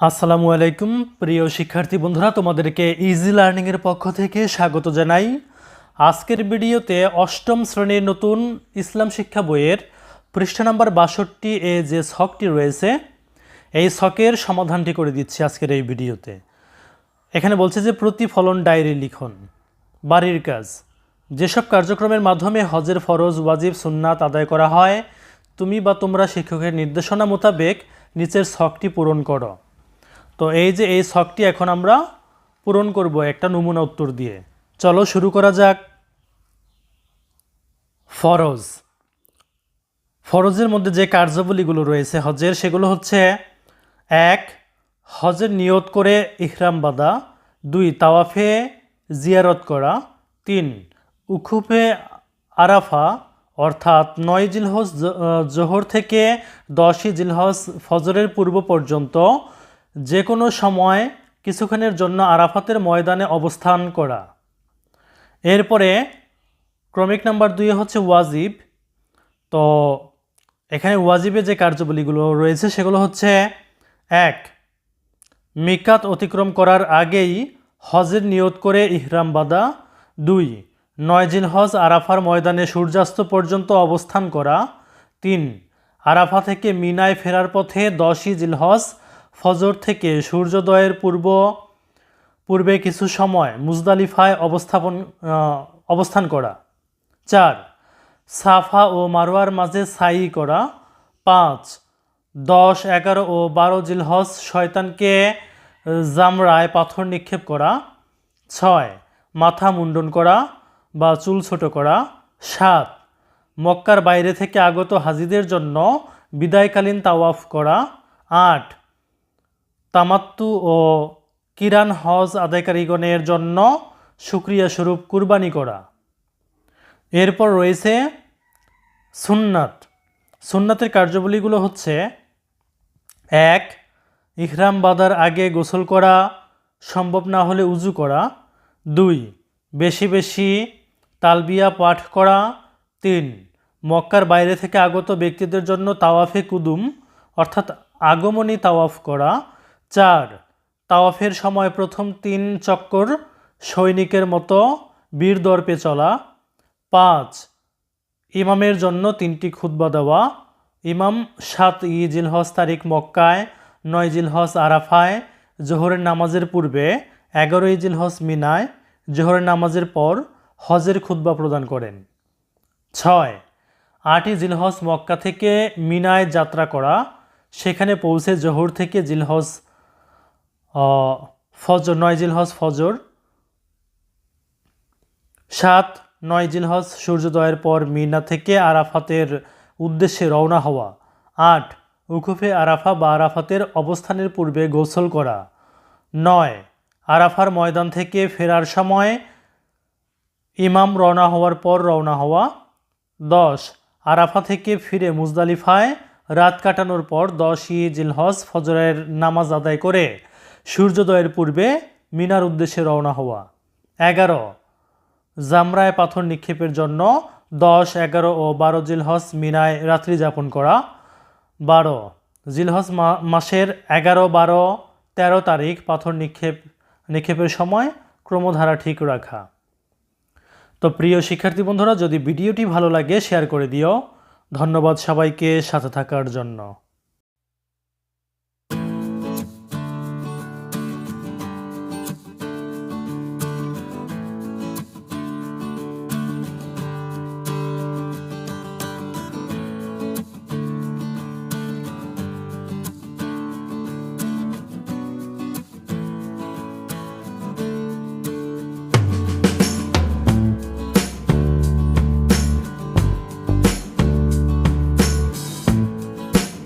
আসসালামু আলাইকুম, প্রিয় শিক্ষার্থী বন্ধুরা, তোমাদেরকে ইজি লার্নিংয়ের পক্ষ থেকে স্বাগত জানাই। আজকের ভিডিওতে অষ্টম শ্রেণির নতুন ইসলাম শিক্ষা বইয়ের পৃষ্ঠা নাম্বার বাষট্টি এ যে ছকটি রয়েছে, এই ছকের সমাধানটি করে দিচ্ছি আজকের এই ভিডিওতে। এখানে বলছে যে, প্রতিফলন ডায়েরি লিখন, বাড়ির কাজ, যেসব কার্যক্রমের মাধ্যমে হজের ফরজ, ওয়াজিব, সুন্নাত আদায় করা হয়, তুমি বা তোমরা শিক্ষকের নির্দেশনা মোতাবেক নিচের ছকটি পূরণ করো। তো এই যে এই ছকটি এখন আমরা পূরণ করব একটা নমুনা উত্তর দিয়ে। চলো শুরু করা যাক। ফরজ। ফরজের মধ্যে যে কার্যাবলীগুলো রয়েছে হজের, সেগুলো হচ্ছে এক, হজের নিয়ত করে ইহরাম বাঁধা। দুই, তাওয়াফে জিয়ারত করা। তিন উখুফে আরাফা, অর্থাৎ নয় জিলহজ জোহর থেকে দশই জিলহজ ফজরের পূর্ব পর্যন্ত যে কোনো সময় কিছুক্ষণের জন্য আরাফাতের ময়দানে অবস্থান করা। এরপরে ক্রমিক নাম্বার দুই হচ্ছে ওয়াজিব। তো এখানে ওয়াজিবে যে কার্যবলীগুলো রয়েছে সেগুলো হচ্ছে, এক, মিকাত অতিক্রম করার আগেই হজের নিয়ত করে ইহরাম বাঁধা। দুই, নয় জিল হজ আরাফার ময়দানে সূর্যাস্ত পর্যন্ত অবস্থান করা। তিন, আরাফা থেকে মিনায় ফেরার পথে দশই জিলহজ ফজর থেকে সূর্যোদয়ের পূর্ব, পূর্বে কিছু সময় মুজদালিফায় অবস্থাপন অবস্থান করা। চার, সাফা ও মারোয়ার মাঝে সাই করা। পাঁচ, দশ, এগারো ও বারো জিলহজ শয়তানকে জামরায় পাথর নিক্ষেপ করা। ছয়, মাথা মুন্ডন করা বা চুল ছোট করা। সাত, মক্কার বাইরে থেকে আগত হাজিদের জন্য বিদায়কালীন তাওয়াফ করা। আট তামাত্তু ও কিরান হজ আদায়কারীগণের জন্য সুক্রিয়া স্বরূপ কুরবানি করা। এরপর রয়েছে সুন্নাত। সুন্নাতের কার্যাবলীগুলো হচ্ছে, এক, ইহরাম বাঁধার আগে গোসল করা সম্ভব না হলে উজু করা। দুই, বেশি বেশি তালবিয়া পাঠ করা। তিন, মক্কার বাইরে থেকে আগত ব্যক্তিদের জন্য তাওয়াফে কুদুম, অর্থাৎ আগমনী তাওয়াফ করা। চার তাওয়াফের সময় প্রথম তিন চক্কর সৈনিকের মতো বীর দর্পে চলা। পাঁচ ইমামের জন্য তিনটি খুতবা দেওয়া। ইমাম সাত ই জিলহজ তারিখ মক্কায় নয় জিলহজ আরাফায় জোহরের নামাজের পূর্বে এগারোই জিলহজ মিনায় জোহরের নামাজের পর হজের খুতবা প্রদান করেন। ছয় আটই জিলহজ মক্কা থেকে মিনায় যাত্রা করা। সেখানে পৌঁছে জোহর থেকে জিলহজ আহ, ফজর, নয় জিলহজ ফজর। সাত, নয় জিলহজ সূর্যোদয়ের পর মিনা থেকে আরাফাতের উদ্দেশ্যে রওনা হওয়া। আট, উকুফে আরাফা বা আরাফাতের অবস্থানের পূর্বে গোসল করা। নয়, আরাফার ময়দান থেকে ফেরার সময় ইমাম রওনা হওয়ার পর রওনা হওয়া। দশ, আরাফা থেকে ফিরে মুজদালিফায় রাত কাটানোর পর দশই জিলহজ ফজরের নামাজ আদায় করে সূর্যোদয়ের পূর্বে মিনার উদ্দেশ্যে রওনা হওয়া। এগারো, জামরায় পাথর নিক্ষেপের জন্য দশ, এগারো ও বারো জিলহস মিনায় রাত্রি যাপন করা। বারো জিলহস মাসের এগারো, বারো, তেরো তারিখ পাথর নিক্ষেপ নিক্ষেপের সময় ক্রমধারা ঠিক রাখা। তো প্রিয় শিক্ষার্থী বন্ধুরা, যদি ভিডিওটি ভালো লাগে, শেয়ার করে দিও। ধন্যবাদ সবাইকে সাথে থাকার জন্য।